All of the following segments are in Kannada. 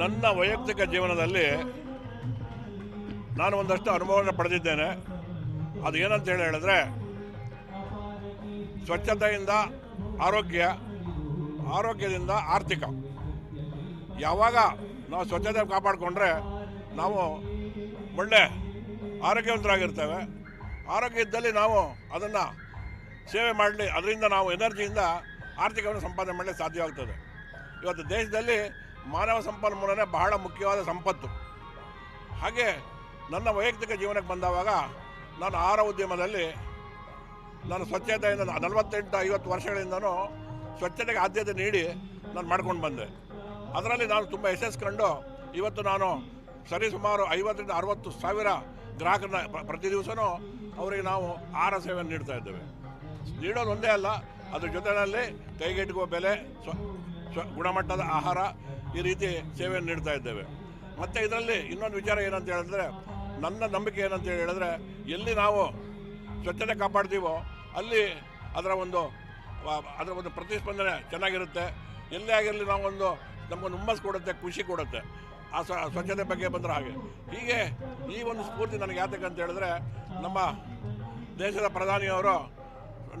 ನನ್ನ ವೈಯಕ್ತಿಕ ಜೀವನದಲ್ಲಿ ನಾನು ಒಂದಷ್ಟು ಅನುಭವವನ್ನು ಪಡೆದಿದ್ದೇನೆ. ಅದು ಏನಂತ ಹೇಳಿ ಹೇಳಿದ್ರೆ, ಸ್ವಚ್ಛತೆಯಿಂದ ಆರೋಗ್ಯ, ಆರೋಗ್ಯದಿಂದ ಆರ್ಥಿಕ. ಯಾವಾಗ ನಾವು ಸ್ವಚ್ಛತೆ ಕಾಪಾಡಿಕೊಂಡ್ರೆ ನಾವು ಒಳ್ಳೆ ಆರೋಗ್ಯವಂತರಾಗಿರ್ತೇವೆ. ಆರೋಗ್ಯ ಇದ್ದಲ್ಲಿ ನಾವು ಅದನ್ನು ಸೇವೆ ಮಾಡಲಿ, ಅದರಿಂದ ನಾವು ಎನರ್ಜಿಯಿಂದ ಆರ್ಥಿಕವನ್ನು ಸಂಪಾದನೆ ಮಾಡಲಿಕ್ಕೆ ಸಾಧ್ಯವಾಗ್ತದೆ. ಇವತ್ತು ದೇಶದಲ್ಲಿ ಮಾನವ ಸಂಪನ್ಮೂಲನೇ ಬಹಳ ಮುಖ್ಯವಾದ ಸಂಪತ್ತು. ಹಾಗೆ ನನ್ನ ವೈಯಕ್ತಿಕ ಜೀವನಕ್ಕೆ ಬಂದವಾಗ ನಾನು ಆಹಾರ ಉದ್ಯಮದಲ್ಲಿ ನಾನು ಸ್ವಚ್ಛತೆಯಿಂದ ನಲವತ್ತೆಂಟು, ಐವತ್ತು ವರ್ಷಗಳಿಂದನೂ ಸ್ವಚ್ಛತೆಗೆ ಆದ್ಯತೆ ನೀಡಿ ನಾನು ಮಾಡ್ಕೊಂಡು ಬಂದೆ. ಅದರಲ್ಲಿ ನಾನು ತುಂಬ ಯಶಸ್ಸು ಕಂಡು ಇವತ್ತು ನಾನು ಸರಿ ಸುಮಾರು ಐವತ್ತರಿಂದ ಅರವತ್ತು ಸಾವಿರ ಗ್ರಾಹಕರನ್ನ ಪ್ರತಿ ದಿವಸನೂ ಅವರಿಗೆ ನಾವು ಆಹಾರ ಸೇವೆಯನ್ನು ನೀಡ್ತಾ ಇದ್ದೇವೆ. ನೀಡೋದು ಒಂದೇ ಅಲ್ಲ, ಅದ್ರ ಜೊತೆಯಲ್ಲಿ ಕೈಗೆಟುಕುವ ಬೆಲೆ ಸ್ವ, ಗುಣಮಟ್ಟದ ಆಹಾರ ಈ ರೀತಿ ಸೇವೆಯನ್ನು ನೀಡ್ತಾ ಇದ್ದೇವೆ. ಮತ್ತು ಇದರಲ್ಲಿ ಇನ್ನೊಂದು ವಿಚಾರ ಏನಂತ ಹೇಳಿದ್ರೆ, ನನ್ನ ನಂಬಿಕೆ ಏನಂತ ಹೇಳಿದ್ರೆ, ಎಲ್ಲಿ ನಾವು ಸ್ವಚ್ಛತೆ ಕಾಪಾಡ್ತೀವೋ ಅಲ್ಲಿ ಅದರ ಒಂದು ಅದರ ಒಂದು ಪ್ರತಿಸ್ಪಂದನೆ ಚೆನ್ನಾಗಿರುತ್ತೆ. ಎಲ್ಲೇ ಆಗಿರಲಿ ನಾವೊಂದು ನಮಗೊಂದು ಹುಮ್ಮಸ್ ಕೊಡುತ್ತೆ, ಖುಷಿ ಕೊಡುತ್ತೆ. ಆ ಸ್ವ ಸ್ವಚ್ಛತೆ ಬಗ್ಗೆ ಬಂದರೆ ಹಾಗೆ. ಹೀಗೆ ಈ ಒಂದು ಸ್ಫೂರ್ತಿ ನನಗೆ ಯಾತಕ್ಕೆ ಅಂತ ಹೇಳಿದ್ರೆ, ನಮ್ಮ ದೇಶದ ಪ್ರಧಾನಿಯವರು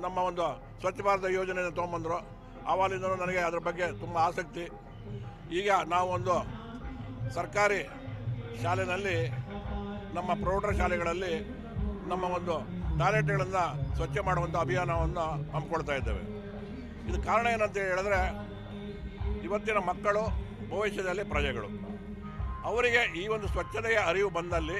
ನಮ್ಮ ಒಂದು ಸ್ವಚ್ಛ ಭಾರತ ಯೋಜನೆಯನ್ನು ತೊಗೊಂಬಂದರು ಆವಾಗಿಂದಲೂ ನನಗೆ ಅದರ ಬಗ್ಗೆ ತುಂಬ ಆಸಕ್ತಿ. ಈಗ ನಾವೊಂದು ಸರ್ಕಾರಿ ಶಾಲೆಯಲ್ಲಿ ನಮ್ಮ ಪ್ರೌಢ ಶಾಲೆಗಳಲ್ಲಿ ನಮ್ಮ ಒಂದು ಟಾಯ್ಲೆಟ್ಗಳನ್ನು ಸ್ವಚ್ಛ ಮಾಡುವಂಥ ಅಭಿಯಾನವನ್ನು ಹಮ್ಮಿಕೊಳ್ತಾ ಇದ್ದೇವೆ. ಇದು ಕಾರಣ ಏನಂತ ಹೇಳಿದ್ರೆ, ಇವತ್ತಿನ ಮಕ್ಕಳು ಭವಿಷ್ಯದಲ್ಲಿ ಪ್ರಜೆಗಳು. ಅವರಿಗೆ ಈ ಒಂದು ಸ್ವಚ್ಛತೆಯ ಅರಿವು ಬಂದಲ್ಲಿ,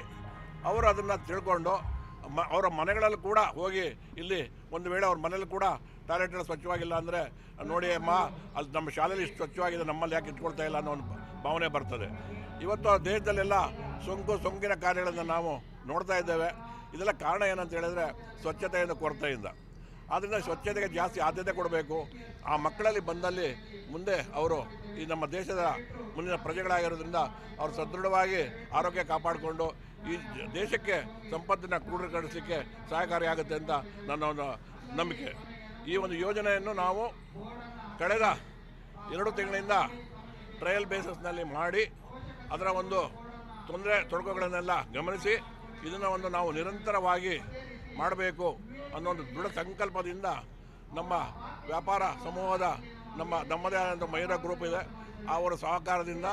ಅವರು ಅದನ್ನು ತಿಳ್ಕೊಂಡು ಮ ಅವರ ಮನೆಗಳಲ್ಲಿ ಕೂಡ ಹೋಗಿ ಇಲ್ಲಿ ಒಂದು ವೇಳೆ ಅವ್ರ ಮನೇಲಿ ಕೂಡ ಟಾಯ್ಲೆಟ್ಗಳು ಸ್ವಚ್ಛವಾಗಿಲ್ಲ ಅಂದರೆ, ನೋಡಿ ಅಮ್ಮ ಅಲ್ಲಿ ನಮ್ಮ ಶಾಲೆಯಲ್ಲಿ ಇಷ್ಟು ಸ್ವಚ್ಛವಾಗಿದೆ, ನಮ್ಮಲ್ಲಿ ಯಾಕೆ ಇಟ್ಕೊಳ್ತಾ ಇಲ್ಲ ಅನ್ನೋ ಒಂದು ಭಾವನೆ ಬರ್ತದೆ. ಇವತ್ತು ಆ ದೇಶದಲ್ಲೆಲ್ಲ ಸೋಂಕು, ಸೋಂಕಿನ ಕಾರ್ಯಗಳನ್ನು ನಾವು ನೋಡ್ತಾ ಇದ್ದೇವೆ. ಇದೆಲ್ಲ ಕಾರಣ ಏನಂತ ಹೇಳಿದ್ರೆ ಸ್ವಚ್ಛತೆಯಿಂದ, ಕೊರತೆಯಿಂದ. ಆದ್ದರಿಂದ ಸ್ವಚ್ಛತೆಗೆ ಜಾಸ್ತಿ ಆದ್ಯತೆ ಕೊಡಬೇಕು. ಆ ಮಕ್ಕಳಲ್ಲಿ ಬಂದಲ್ಲಿ ಮುಂದೆ ಅವರು ಈ ನಮ್ಮ ದೇಶದ ಮುಂದಿನ ಪ್ರಜೆಗಳಾಗಿರೋದ್ರಿಂದ ಅವರು ಸದೃಢವಾಗಿ ಆರೋಗ್ಯ ಕಾಪಾಡಿಕೊಂಡು ಈ ದೇಶಕ್ಕೆ ಸಂಪತ್ತಿನ ಕ್ರೋಢೀಕರಿಸಲಿಕ್ಕೆ ಸಹಕಾರಿಯಾಗುತ್ತೆ ಅಂತ ನನ್ನ ಒಂದು ನಂಬಿಕೆ. ಈ ಒಂದು ಯೋಜನೆಯನ್ನು ನಾವು ಕಳೆದ ಎರಡು ತಿಂಗಳಿಂದ ಟ್ರಯಲ್ ಬೇಸಸ್ನಲ್ಲಿ ಮಾಡಿ ಅದರ ಒಂದು ತೊಂದರೆ ತೊಡಕುಗಳನ್ನೆಲ್ಲ ಗಮನಿಸಿ ಇದನ್ನು ಒಂದು ನಾವು ನಿರಂತರವಾಗಿ ಮಾಡಬೇಕು ಅನ್ನೋ ಒಂದು ದೃಢ ಸಂಕಲ್ಪದಿಂದ ನಮ್ಮ ವ್ಯಾಪಾರ ಸಮೂಹದ ನಮ್ಮ ನಮ್ಮದೇ ಆದಂಥ ಮಹಿಳಾ ಗ್ರೂಪ್ ಇದೆ. ಅವರ ಸಹಕಾರದಿಂದ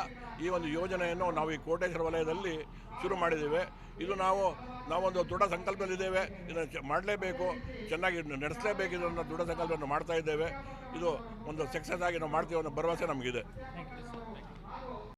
ಈ ಒಂದು ಯೋಜನೆಯನ್ನು ನಾವು ಈ ಕೋಟೇಶ್ವರ ವಲಯದಲ್ಲಿ ಶುರು ಮಾಡಿದ್ದೇವೆ. ಇದು ನಾವು, ನಾವೊಂದು ದೃಢ ಸಂಕಲ್ಪದಲ್ಲಿದ್ದೇವೆ. ಇದನ್ನು ಮಾಡಲೇಬೇಕು. ಚೆನ್ನಾಗಿ ನಡೆಸಲೇಬೇಕು. ಇದನ್ನು ದೃಢ ಸಂಕಲ್ಪವನ್ನು ಮಾಡ್ತಾ ಇದ್ದೇವೆ. ಇದು ಒಂದು ಸಕ್ಸಸ್ ಆಗಿ ನಾವು ಮಾಡ್ತೀವಿ ಅನ್ನೋ ಭರವಸೆ ನಮಗಿದೆ.